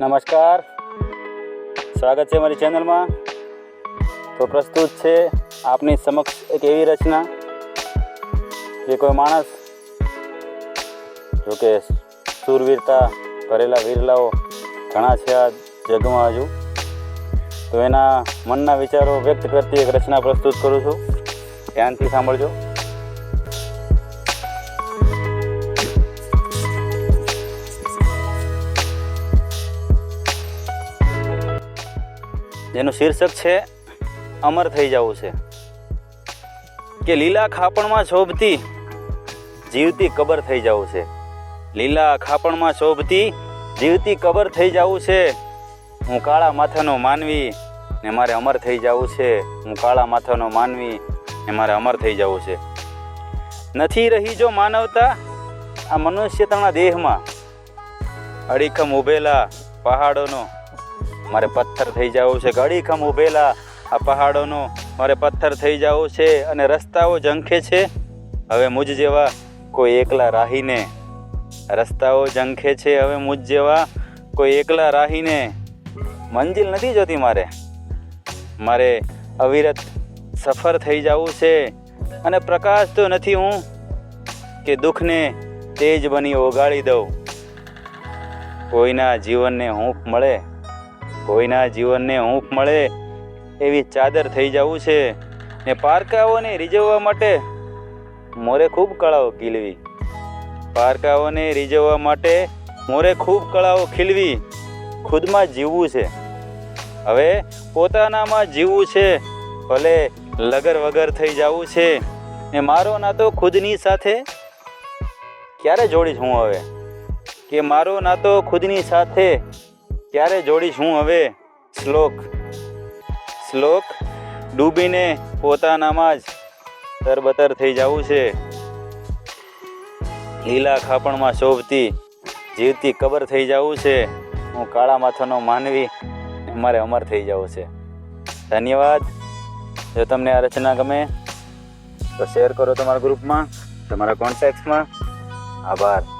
નમસ્કાર. સ્વાગત છે મારી ચેનલમાં. તો પ્રસ્તુત છે આપની સમક્ષ એક એવી રચના જે કોઈ માણસ, જોકે સુરવીરતા કરેલા વીરલાઓ ઘણા છે આ જગમાં હજુ, તો એના મનના વિચારો વ્યક્ત કરતી એક રચના પ્રસ્તુત કરું છું. ધ્યાનથી સાંભળજો. જેનું શીર્ષક છે, અમર થઈ જવું છે. કે લીલા ખાપણમાં શોભતી જીવતી કબર થઈ જવું છે. લીલા ખાપણમાં શોભતી જીવતી કબર થઈ જવું છે. હું કાળા માથાનો માનવી ને મારે અમર થઈ જવું છે. હું કાળા માથાનો માનવી ને મારે અમર થઈ જવું છે. નથી રહી જો માનવતા, આ મનુષ્યતાના દેહમાં અડીખમ ઉભેલા પહાડોનો મારે પથ્થર થઈ જવું છે. અડીખમ ઊભેલા આ પહાડોનો મારે પથ્થર થઈ જવું છે અને રસ્તાઓ ઝંખે છે. હવે મુજ જેવા કોઈ એકલા રાહીને રસ્તાઓ ઝંખે છે. હવે મુજ જેવા કોઈ એકલા રાહીને મંજિલ નથી જોતી મારે. મારે અવિરત સફર થઈ જવું છે અને પ્રકાશ તો નથી હું કે દુઃખને તેજ બની ઓગાળી દઉં. કોઈના જીવનને હૂંફ મળે કોઈના જીવનને હૂંફ મળે એવી ચાદર થઈ જવું છે ને પારકાઓને રીઝવવા માટે મોરે ખૂબ કળાઓ ખીલવી. પારકાઓને રીઝવવા માટે મોરે ખૂબ કળાઓ ખીલવી. ખુદમાં જીવવું છે. હવે પોતાનામાં જીવવું છે. ભલે લગર વગર થઈ જવું છે. ને મારો નાતો ખુદની સાથે ક્યારે જોડીશ હું હવે? કે મારો નાતો ખુદની સાથે ક્યારે જોડીશ હું હવે? શ્લોક. શ્લોક? ડૂબીને પોતાનામાં જ તરબતર થઈ જવું છે. લીલા ખાપણમાં શોભતી, જીવતી કબર થઈ જવું છે. હું કાળા માથાનો માનવી, મારે અમર થઈ જવું છે. ધન્યવાદ. જો તમને આ રચના ગમે, તો શેર કરો તમારા ગ્રુપમાં તમારા કોન્ટેક્ટ્સમાં આભાર.